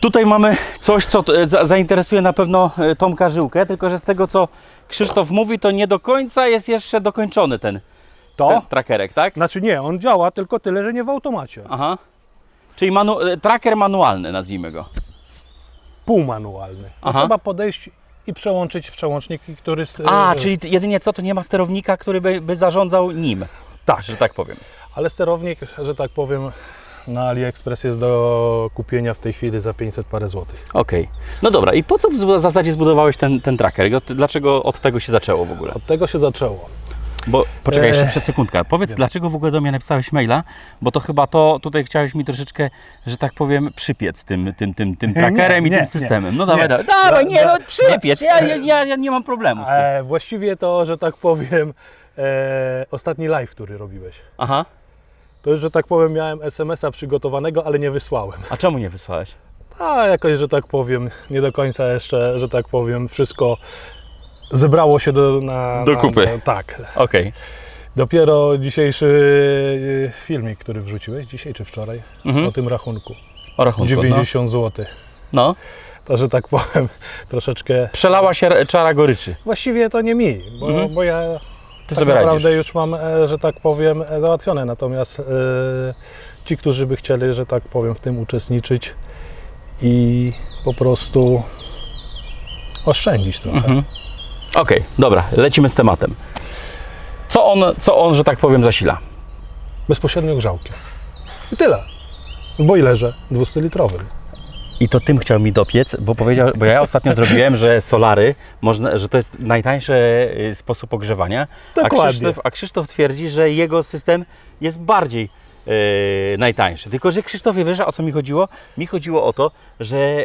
Tutaj mamy coś, co e, za- zainteresuje na pewno e, Tomka Żyłkę, tylko że z tego co Krzysztof mówi, to nie do końca jest jeszcze dokończony ten, To? ten trackerek, tak? Znaczy nie, on działa, tylko tyle, że nie w automacie. Aha. Czyli manu e, tracker manualny, nazwijmy go. Półmanualny. Aha. trzeba podejść i przełączyć przełącznik, który... A, czyli jedynie co, to nie ma sterownika, który by, by zarządzał nim, Tak, że tak powiem. ale sterownik, że tak powiem, na AliExpress jest do kupienia w tej chwili za 500 parę złotych. Okej. No dobra, i po co w zasadzie zbudowałeś ten, ten tracker? Dlaczego od tego się zaczęło w ogóle? Od tego się zaczęło. Bo poczekaj jeszcze Eee. przez sekundkę. Powiedz, dlaczego w ogóle do mnie napisałeś maila? Bo to chyba to tutaj chciałeś mi troszeczkę, że tak powiem, przypiec tym, tym, tym, tym trackerem Nie, i nie, tym systemem. No dawaj, Nie. dawaj. Dawaj, nie, no dla- przypiecz. Ja, ja, ja, ja nie mam problemu z tym. E, właściwie to, że tak powiem, e, ostatni live, który robiłeś. Aha. To już, że tak powiem, miałem SMS-a przygotowanego, ale nie wysłałem. A czemu nie wysłałeś? A jakoś, że tak powiem, nie do końca jeszcze, że tak powiem, wszystko zebrało się do, na, Do na, kupy. Na, tak. Okej. Dopiero dzisiejszy e, filmik, który wrzuciłeś, dzisiaj czy wczoraj, Mhm. o tym rachunku. O rachunku, 90 zł. no. no. To, że tak powiem, troszeczkę... Przelała się czara goryczy. Właściwie to nie mi, bo, Mhm. bo ja Ty tak naprawdę radzisz. już mam, e, że tak powiem, e, załatwione. Natomiast e, ci, którzy by chcieli, że tak powiem, w tym uczestniczyć i po prostu oszczędzić trochę. Mhm. Okej, dobra, lecimy z tematem. Co on, co on, że tak powiem, zasila? Bezpośrednio grzałkiem. I tyle. W boilerze 200-litrowym. I to tym chciał mi dopiec, bo powiedział, bo ja ostatnio zrobiłem, że solary, można, że to jest najtańszy y, sposób ogrzewania, a Dokładnie. Krzysztof, a Krzysztof twierdzi, że jego system jest bardziej yy, najtańszy. Tylko, że Krzysztofie, wiesz o co mi chodziło? Mi chodziło o to, że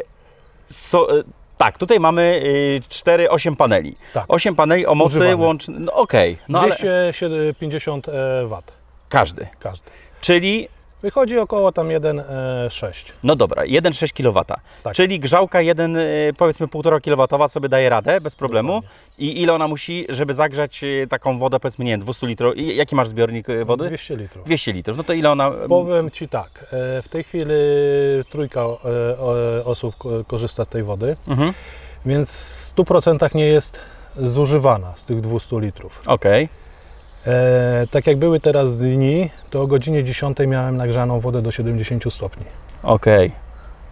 so, y, tak, tutaj mamy y, 4, 8 paneli. Tak. 8 paneli o mocy łącznej, no okej, no ale 250 e, W każdy. każdy. Czyli Wychodzi około tam 1,6. No dobra, 1,6 kW. Tak. Czyli grzałka 1, y, powiedzmy 1,5 kW sobie daje radę bez problemu. Dokładnie. I ile ona musi, żeby zagrzać y, taką wodę, powiedzmy, nie wiem, 200 litrów. Jaki masz zbiornik wody? 200 litrów. 200 litrów. No to ile ona. Powiem Ci tak, e, w tej chwili trójka e, osób ko- korzysta z tej wody, Mhm. więc w 100% nie jest zużywana z tych 200 litrów. Okej. E, tak jak były teraz dni, to o godzinie 10 miałem nagrzaną wodę do 70 stopni. Okej.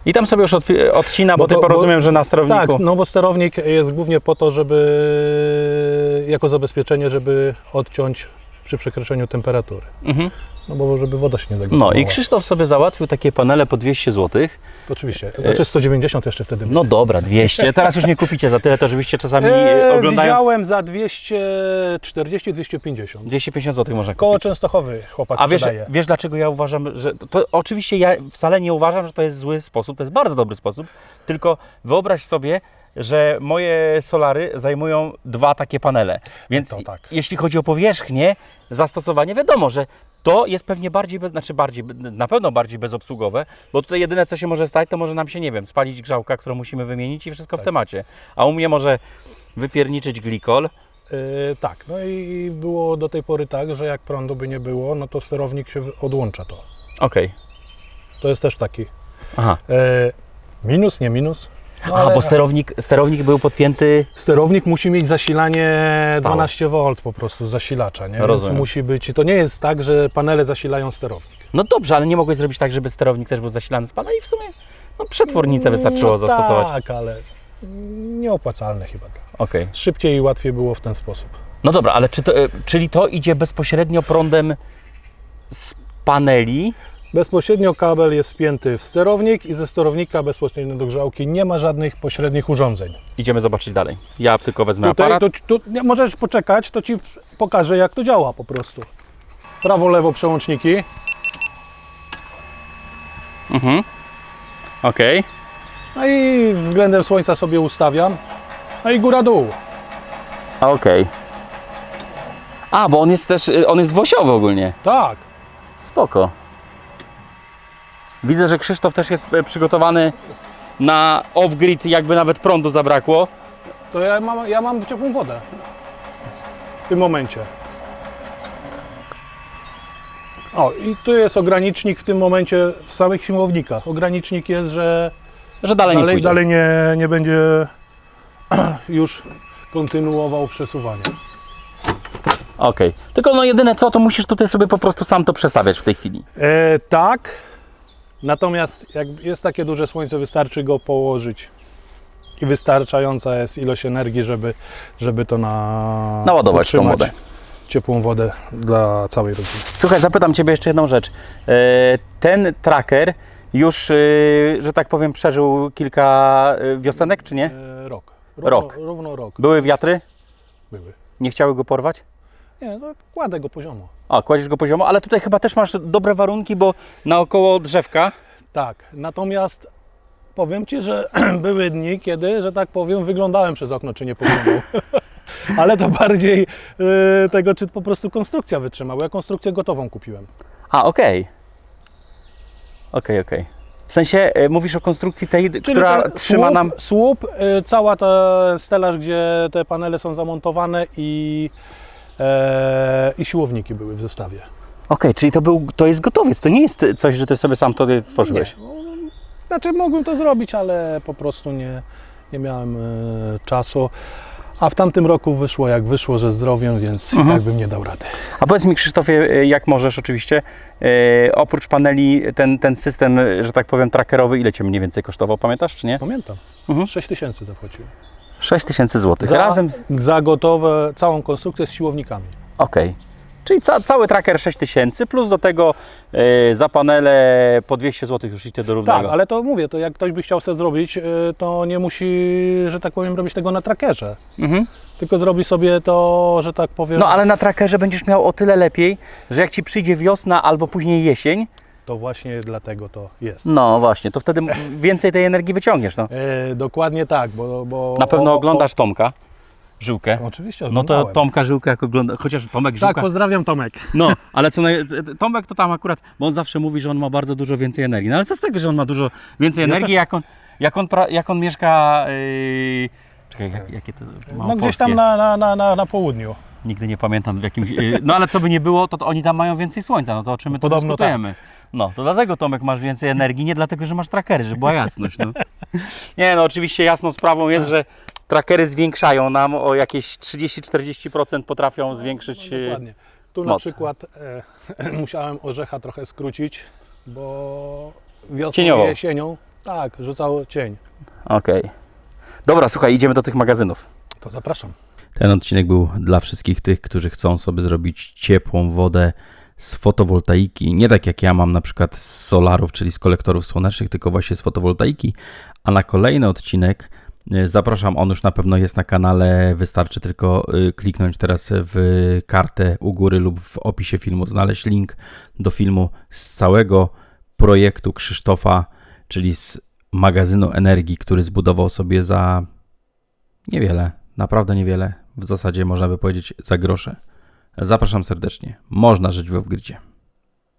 I tam sobie już odpi- odcina, bo, Bo ty to- bo- porozumiem, że na sterowniku. Tak, no bo sterownik jest głównie po to, żeby jako zabezpieczenie, żeby odciąć przy przekroczeniu temperatury. Mhm. No bo żeby woda się nie zagotowała. No i Krzysztof sobie załatwił takie panele po 200 zł. Oczywiście, znaczy 190 jeszcze wtedy. No dobra, 200. Teraz już nie kupicie za tyle, to żebyście czasami Eee, e, oglądając. Widziałem za 240-250. 250 zł można kupić. Koło Częstochowy chłopak A wiesz, sprzedaje. wiesz dlaczego ja uważam, że to, to oczywiście ja wcale nie uważam, że to jest zły sposób, to jest bardzo dobry sposób, tylko wyobraź sobie, że moje solary zajmują dwa takie panele. Więc To tak. jeśli chodzi o powierzchnię, zastosowanie, wiadomo, że to jest pewnie bardziej, bez, znaczy bardziej, na pewno bardziej bezobsługowe, bo tutaj jedyne co się może stać, to może nam się, nie wiem, spalić grzałka, którą musimy wymienić i wszystko w temacie. A u mnie może wypierniczyć glikol. Yy, tak, no i było do tej pory tak, że jak prądu by nie było, no to sterownik się odłącza to. Okej. To jest też taki Aha. e, minus, nie minus. No, A, bo sterownik, sterownik był podpięty sterownik musi mieć zasilanie Stałe. 12 V po prostu z zasilacza, nie? Rozumiem. Więc musi być, to nie jest tak, że panele zasilają sterownik. No dobrze, ale nie mogłeś zrobić tak, żeby sterownik też był zasilany z pana i w sumie no, przetwornicę wystarczyło no, zastosować. Tak, ale nieopłacalne chyba. Okej. Szybciej i łatwiej było w ten sposób. No dobra, ale czy to, e, czyli to idzie bezpośrednio prądem z paneli? Bezpośrednio kabel jest wpięty w sterownik i ze sterownika bezpośrednio do grzałki nie ma żadnych pośrednich urządzeń. Idziemy zobaczyć dalej. Ja tylko wezmę Tutaj, aparat. to, tu, możesz poczekać, to Ci pokażę jak to działa po prostu. Prawo, lewo przełączniki. Mhm. Okej. No i względem słońca sobie ustawiam. No i góra, dół. A okej. A, bo on jest też, y, on jest dwuosiowy ogólnie. Tak. Spoko. Widzę, że Krzysztof też jest e, przygotowany na off-grid, jakby nawet prądu zabrakło. To ja mam, ja mam ciepłą wodę. W tym momencie. O, i tu jest ogranicznik w tym momencie w samych siłownikach. Ogranicznik jest, że Że dalej, nie dalej, pójdzie. dalej nie, nie będzie już kontynuował przesuwanie. Okej. Tylko no jedyne co, to musisz tutaj sobie po prostu sam to przestawiać w tej chwili. E, tak, natomiast jak jest takie duże słońce, wystarczy go położyć i wystarczająca jest ilość energii, żeby, żeby to na Naładować tą wodę. ciepłą wodę dla całej rodziny. Słuchaj, zapytam Ciebie jeszcze jedną rzecz. E, Ten tracker już, e, że tak powiem, przeżył kilka e, wiosenek, czy nie? Rok. Równo, Rok. Równo rok Były wiatry? były. Nie chciały go porwać? Nie, to kładę go poziomo. A, kładziesz go poziomo, ale tutaj chyba też masz dobre warunki, bo naokoło drzewka. Tak, natomiast powiem Ci, że były dni, kiedy, że tak powiem, wyglądałem przez okno, czy nie poglądał. Ale to bardziej y, tego, czy po prostu konstrukcja wytrzymała. Ja konstrukcję gotową kupiłem. A, okej. Okej, okej. W sensie e, mówisz o konstrukcji tej, która ten trzyma słup, nam. Słup, y, cała ta stelaż, gdzie te panele są zamontowane i, i siłowniki były w zestawie. Okej, czyli to, był, to jest gotowiec. To nie jest coś, że ty sobie sam to tworzyłeś. Nie, znaczy mogłem to zrobić, ale po prostu nie, nie miałem e, czasu. A w tamtym roku wyszło jak wyszło, że zdrowiem, więc i Mhm. tak bym nie dał rady. A powiedz mi, Krzysztofie, e, jak możesz oczywiście, e, oprócz paneli, ten, ten system, e, że tak powiem, trackerowy, ile cię mniej więcej kosztował, pamiętasz czy nie? Pamiętam. Mhm. 6 tysięcy zapłaciłem. 6 tysięcy złotych. Za, Razem. za gotowe, całą konstrukcję z siłownikami. Okej. Czyli ca, cały tracker 6 tysięcy, plus do tego e, za panele po 200 zł już idzie do równego. Tak, ale to mówię, to jak ktoś by chciał sobie zrobić, e, to nie musi, że tak powiem, robić tego na trackerze. Mhm. Tylko zrobi sobie to, że tak powiem, No ale na trackerze będziesz miał o tyle lepiej, że jak ci przyjdzie wiosna albo później jesień, to właśnie dlatego to jest. no właśnie, to wtedy więcej tej energii wyciągniesz. No. E, dokładnie tak, bo... bo Na pewno o- o- oglądasz Tomka, Żyłkę. Oczywiście, No to oglądałem. Tomka Żyłkę jak ogląda, chociaż Tomek Tak, Żyłka. pozdrawiam Tomek. No, ale co naj... Tomek to tam akurat, bo on zawsze mówi, że on ma bardzo dużo więcej energii. No ale co z tego, że on ma dużo więcej Ja energii, jak on, jak on, pra... jak on mieszka... Yy... Czekaj, jak, jakie to mało No gdzieś polskie. tam na, na, na, na, na południu. Nigdy nie pamiętam w jakimś... Yy... No ale co by nie było, to, to oni tam mają więcej słońca, no to o czym my tu Podobno dyskutujemy. No, to dlatego Tomek masz więcej energii, nie dlatego, że masz trackery, żeby była jasność. No. Nie no, oczywiście jasną sprawą jest, że trackery zwiększają nam o jakieś 30-40% potrafią zwiększyć... No, yy, dokładnie. Tu na moc. przykład e, musiałem orzecha trochę skrócić, bo wiosną Cieniowo. jesienią tak, rzucał cień. Okej. Dobra, słuchaj, idziemy do tych magazynów. To zapraszam. Ten odcinek był dla wszystkich tych, którzy chcą sobie zrobić ciepłą wodę z fotowoltaiki. Nie tak jak ja mam na przykład z solarów, czyli z kolektorów słonecznych, tylko właśnie z fotowoltaiki. A na kolejny odcinek y, zapraszam, on już na pewno jest na kanale. Wystarczy tylko y, kliknąć teraz w kartę u góry lub w opisie filmu, znaleźć link do filmu z całego projektu Krzysztofa, czyli z magazynu energii, który zbudował sobie za Niewiele, naprawdę niewiele. W zasadzie można by powiedzieć za grosze. Zapraszam serdecznie. Można żyć w Off-Gridzie.